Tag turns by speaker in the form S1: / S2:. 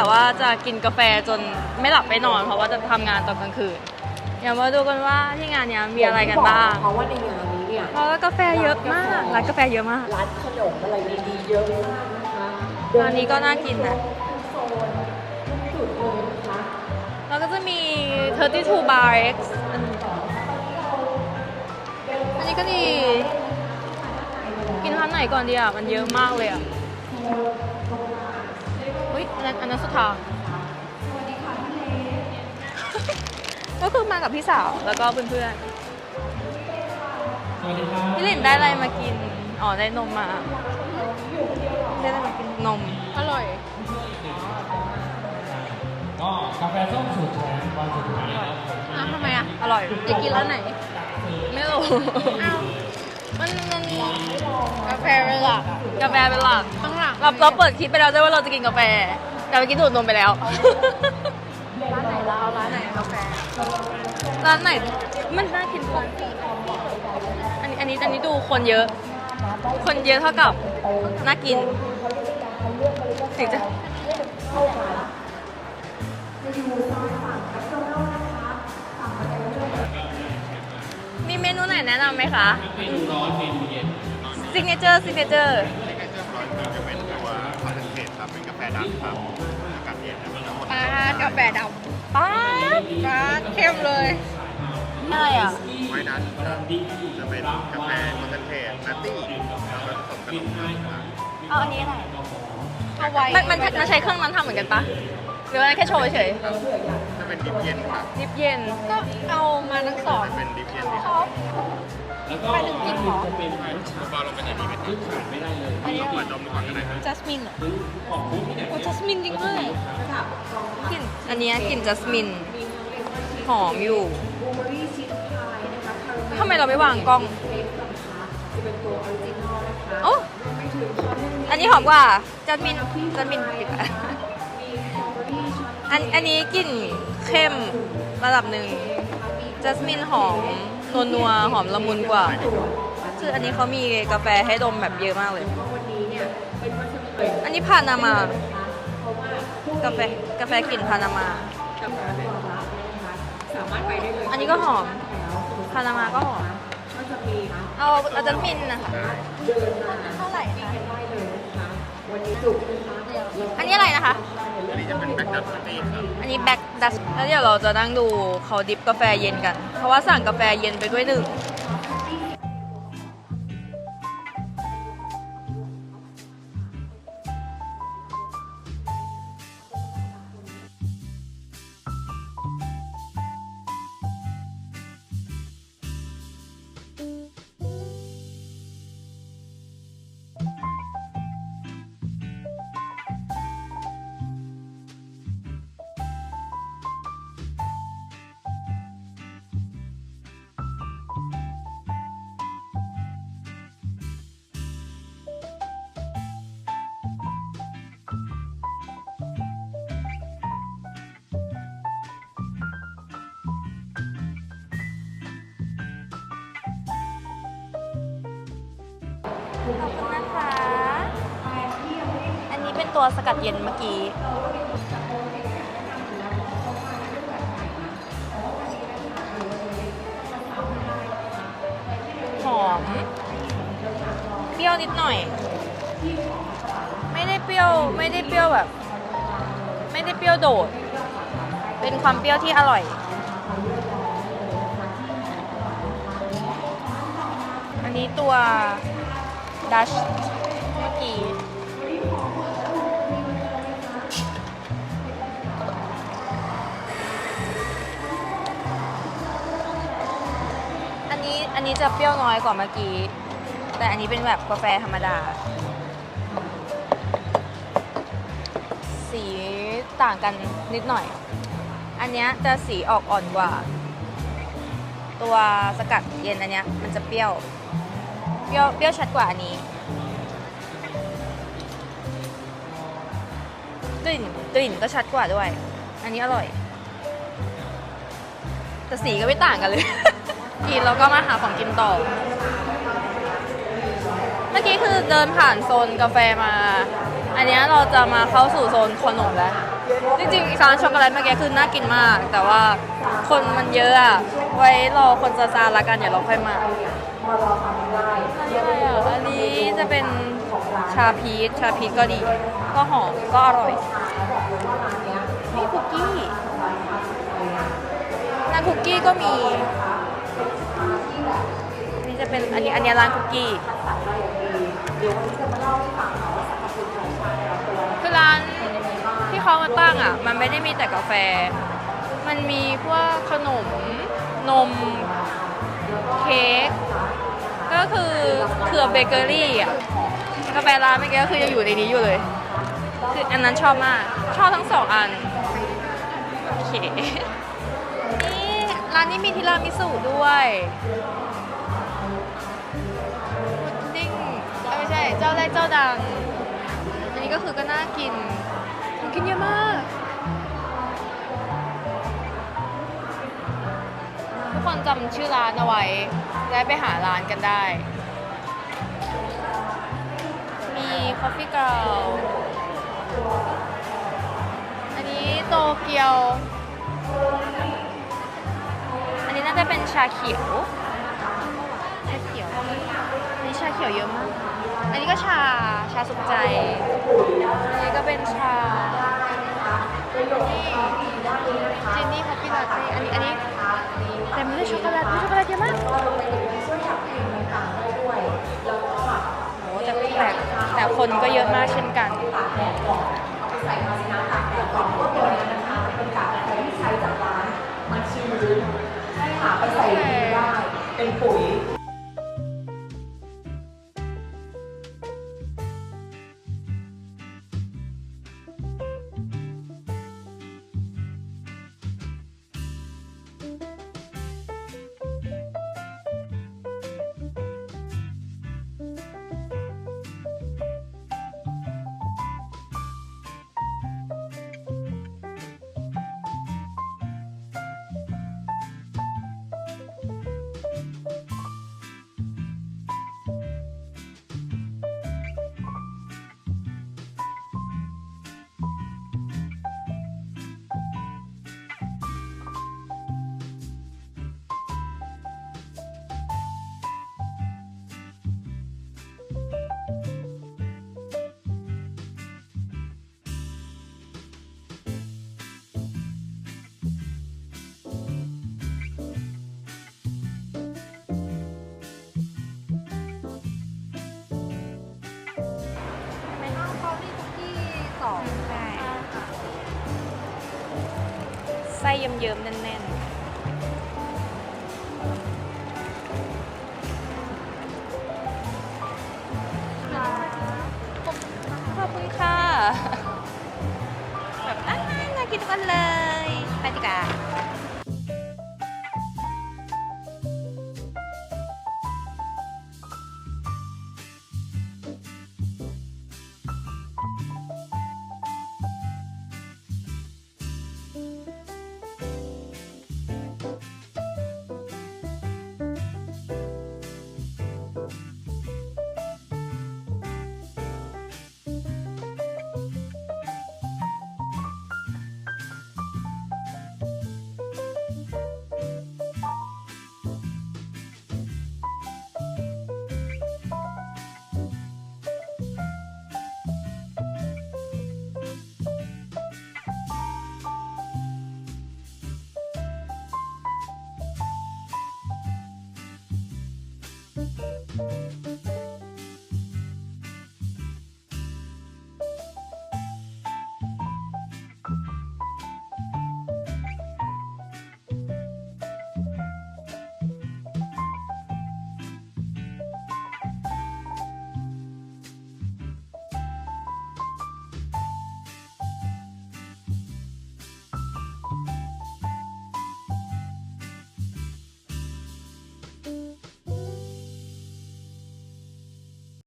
S1: ะว่าจะกินกาแฟจนไม่หลับไม่นอน เพราะว่าจะทำงานตอนกลางคืนเดี๋ยวมาดูกันว่าที่งานเนี้ยมีอะไรกันบ้าง
S2: เพราะว่าในงานนี้เนี่ย
S1: เพราะว่ากาแฟเยอะมากร้านกาแฟเยอะมาก
S2: ร้านขนมอะไรดีๆเยอะมากนะคะ
S1: ร้านนี้ก็น่ากินนะ
S2: โซนทุกจุดเลยนะคะ
S1: แล้วก็จะมี 32 bar x อันนี้ก็ดี กินร้านไหนก่อนดีอะ มันเยอะมากเลยอะเฮ้ยอั นนั้นอันนั้นสุดทางก็คือมากับพี่สาวแล้วก็เพื่อนๆพี่ลินได้อะไรมากิน อ๋อได้นมมา ได้อะไรมากินนม อร่อย
S3: ก็กาแฟส้มสูตรแชมป์วันสุดท้ายแล้วผม
S1: อ้าวทำไมอะ อร่อยจะกินร้านไหน ไม่รู้อ้าวมันมันกาแฟเป็นหลักกาแฟเป็นหลักข้างหลังเราเราเปิดคลิปไปแล้วด้วยว่าเราจะกินกาแฟ แต่เมื่อกี้ดูดนมไปแล้ว
S2: ร้านไหนเราร้านไหนกาแฟ
S1: ร้านไหนมันน่ากินกว่าอันนี้อันนี้อันนี้ดูคนเยอะ คนเยอะเท่ากับน่ากินถึงจะมีเมนูไหนแนะนำไหมคะ
S3: เมนูร้อนเมนูเย็น
S1: ซิกเนเจอร์ซิกเนเจอร์
S4: ดำครับอากาศเย็นนะทั้งหมด
S1: ปากาแฟดำป้าดป้าดเข้มเลย อะไรอะ
S4: ไว้นั้นจะเป็นกาแฟคอนเทนเทสนัตตี้แล้วก็ผสมกับนมครับ
S1: เอาอันนี้อะไรเอาไว้มันมันมันใช้เครื่องนั้นทำเหมือนกันปะหรือว่าแค่โชว์เฉย
S4: ถ้าเป็นดิบเย็นครับ
S1: ๆดิบเย็นก็เอามาทั้งสอง
S4: มันเป็นดิบเย็นที่
S3: แล้วก็อันนี้จะเป็นรสชาติ
S4: บอลลงไปในนี้ไหม
S3: ที่ขาดไม่ได้เลย
S4: ลองเปิดดมดูก่อนก็ได้ครับ
S1: จัสมินเหรอ
S3: ของคุณที่ไหน
S1: โอ้จัสมินจริงด้วยกลิ่นอันเนี้ยกลิ่นจัสมิน หอมอยู่
S2: บลูเบอรี่ชีสพายนะคะคาราเมล
S1: ทำไมเราไม่วางกล้อง
S2: นะคะจะเป็นตัวออริจินอลนะคะ
S1: โอ้
S2: ไม่ถึงคอนเทนต์
S1: อันนี้หอมกว่าจัสมินจัสมินปิดอะ
S2: มีสตรอเบอรี่ช็อต
S1: อันอันนี้กลิ่นเข้มระดับหนึ่งจัสมินหอม นัวนัวๆหอมละมุนกว่า คืออันนี้เขามีกาแฟให้ดมแบบเยอะมากเลย
S2: วันนี้เนี่ยเป็นวัตถุดิบ
S1: อันนี้พานามา
S2: เพราะว่ากา
S1: แฟกาแฟกลิ่นพานามา
S2: กับร้านตัวรับนะคะสามารถไปได้เลย
S1: อันนี้ก็หอมพานามาก็หอม
S2: ก็จะมี
S1: เอาเอาจัสมินนะคะ
S2: เดินมา
S1: เท่าไหร่คะ อันนี้อะไรนะคะ
S4: อันนี้จะเป็นแบ็กดัตนัตตี้ครับ
S1: อันนี้แบ็กดัสแล้วเดี๋ยวเราจะนั่งดูเขาดิฟกาแฟเย็นกัน เพราะว่าสั่งกาแฟเย็นไปด้วยหนึ่ง ขอบคุณนะคะ อันนี้เป็นตัวสกัดเย็นเมื่อกี้ หอม เปรี้ยวนิดหน่อย ไม่ได้เปรี้ยวไม่ได้เปรี้ยวแบบ ไม่ได้เปรี้ยวโดด เป็นความเปรี้ยวที่อร่อย อันนี้ตัว ดัชเมื่อกี้อันนี้อันนี้จะเปรี้ยวน้อยกว่าเมื่อกี้ แต่อันนี้เป็นแบบกาแฟธรรมดา สีต่างกันนิดหน่อย อันเนี้ยจะสีออกอ่อนกว่า ตัวสกัดเย็นอันเนี้ยมันจะเปรี้ยว เปรี้ยวเปรี้ยวชัดกว่าอันนี้กลิ่นกลิ่นก็ชัดกว่าด้วย อันนี้อร่อย แต่สีก็ไม่ต่างกันเลย กินแล้วก็มาหาของกินต่อ เมื่อกี้คือเดินผ่านโซนกาแฟมา อันนี้เราจะมาเข้าสู่โซนขนมแล้ว จริงๆร้านช็อกโกแลตเมื่อกี้คือน่ากินมาก แต่ว่าคนมันเยอะอะไว้รอคนซาซาละกันเดี๋ยวเราค่อยมา อะไรอะอันนี้จะเป็นชาพีชชาพีชก็ดี ก็หอมก็อร่อยมีคุกกี้ร้าคุกกี้ก็มีนี่จะเป็นอันนี้อันนี้ร้านคุกกี้คือร้านที่เขามาตั้งอะ มันไม่ได้มีแต่กาแฟ มันมีพวกขนมนมเค้ก ก็คือเครือเบเกอรี่อะกาแฟร้านเมื่อกี้ก็คือยังอยู่ในนี้อยู่เลย คืออันนั้นชอบมาก ชอบทั้งสองอัน โอเค นี่ร้านนี้มีทีรามิสุด้วยพุดดิ้งเอ้ยไม่ใช่ เจ้าแรกเจ้าดัง อันนี้ก็คือก็น่ากินของกินเยอะมาก ทุกคนจำชื่อร้านเอาไว้ ได้ไปหาร้านกันได้ มี Coffee Girl อันนี้โตเกียว อันนี้น่าจะเป็นชาเขียว ชาเขียว อันนี้ชาเขียวเยอะมาก อันนี้ก็ชา ชาสุขใจ อันนี้ก็เป็นชานี่จินนี่คอฟฟี่ลาเต้อันนี้อันนี้เต็มด้วยช็อกโกแลต มีช็อกโกแลตเยอะมากโอ้แต่แต่แต่คนก็เยอะมากเช่นกัน
S2: ใช่ เยิ้
S1: มๆแน่น Thank you.